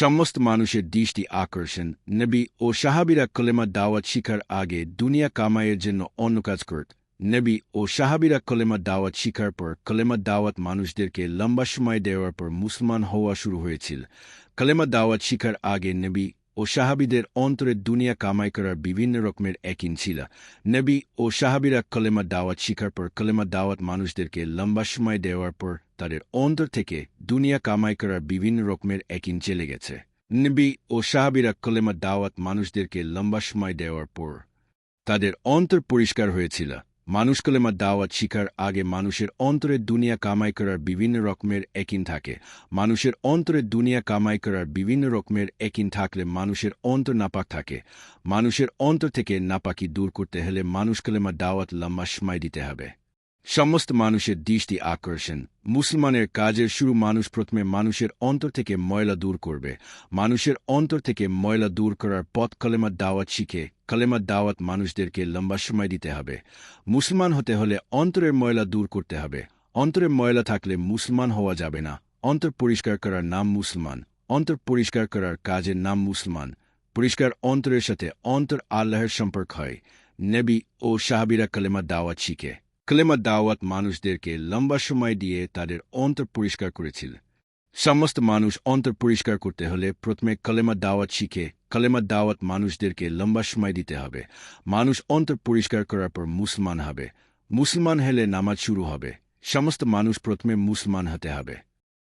সমস্ত মানুষের দৃষ্টি আকর্ষণ। নবী ও সাহাবিরা কলেমা দাওয়াত শিখার আগে দুনিয়া কামাইয়ের জন্য অন্য কাজ করত। নবী ও সাহাবিরা কলেমা দাওয়াত শিখার পর কলেমা দাওয়াত মানুষদেরকে লম্বা সময় দেওয়ার পর মুসলমান হওয়া শুরু হয়েছিল। কলেমা দাওয়াত শিখার আগে নবী ও সাহাবিদের অন্তরে দুনিয়া কামাই করার বিভিন্ন রকমের একিন ছিল। নবী ও সাহাবিরা কলেমা দাওয়াত শিখার পর কলেমা দাওয়াত মানুষদেরকে লম্বা সময় দেওয়ার পর তাদের অন্তর থেকে দুনিয়া কামাই করার বিভিন্ন রকমের একিন চলে গেছে। নবী ও সাহাবিরা কলেমা দাওয়াত মানুষদেরকে লম্বা সময় দেওয়ার পর তাদের অন্তর পরিষ্কার হয়েছিল। মানুষ কলেমা দাওয়াত শিকার আগে মানুষের অন্তরে দুনিয়া কামাই করার বিভিন্ন রকমের একিন থাকে। মানুষের অন্তরে দুনিয়া কামাই করার বিভিন্ন রকমের একিন থাকলে মানুষের অন্তর নাপাক থাকে। মানুষের অন্তর থেকে নাপাকি দূর করতে হলে মানুষ কলেমা দাওয়াত লম্বা সময় দিতে হবে। সমস্ত মানুষের দৃষ্টি আকর্ষণ। মুসলমানের কাজের শুরু মানুষ প্রথমে মানুষের অন্তর থেকে ময়লা দূর করবে। মানুষের অন্তর থেকে ময়লা দূর করার পথ কলেমা দাওয়াত শিখে কলেমা দাওয়াত মানুষদেরকে লম্বা সময় দিতে হবে। মুসলমান হতে হলে অন্তরের ময়লা দূর করতে হবে। অন্তরের ময়লা থাকলে মুসলমান হওয়া যাবে না। অন্তর পরিষ্কার করার নাম মুসলমান। অন্তর পরিষ্কার করার কাজের নাম মুসলমান। পরিষ্কার অন্তরের সাথে অন্তর আল্লাহের সম্পর্ক হয়। নেবি ও সাহাবিরা কলেমা দাওয়াত শিখে। কলেমা দাওয়াত মানুষদেরকে লম্বা সময় দিয়ে তাদের অন্তর পরিষ্কার করেছিল। সমস্ত মানুষ অন্তর পরিষ্কার করতে হলে প্রথমে কলেমা দাওয়াত শিখে কলেমা দাওয়াত মানুষদেরকে লম্বা সময় দিতে হবে। মানুষ অন্তর পরিষ্কার করার পর মুসলমান হবে। মুসলমান হলে নামাজ শুরু হবে। সমস্ত মানুষ প্রথমে মুসলমান হতে হবে।